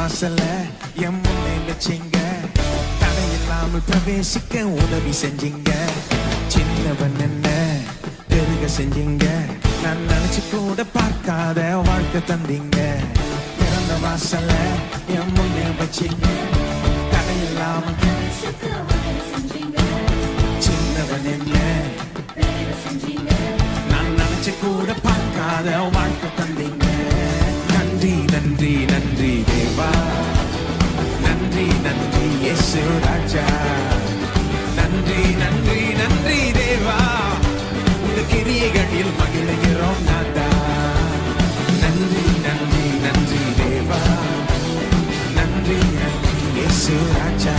வாசல எம் முன்னே வச்சீங்க. தடையில்லாமல் பிரவேசிக்க உதவி செஞ்சீங்க. சின்னவன் என்ன பெருக செஞ்சீங்க. நான் நினைச்சு கூட பார்க்காத வாழ்க்கை தந்தீங்க. பிறந்த வாசல என் முன்னே வச்சீங்க. தடையில்லாமல் சின்னவன் என்ன நான் நினைச்சு கூட பார்க்காத வாழ்க்கை தந்தீங்க. நன்றி நன்றி தேவா. நன்றி நன்றி இயேசு ராஜா. நன்றி நன்றி நன்றி தேவா. உங்க கிரியைகளில் மகிழ்கிறோம் நாதா. நன்றி நன்றி நன்றி தேவா. நன்றி நன்றி இயேசு ராஜா.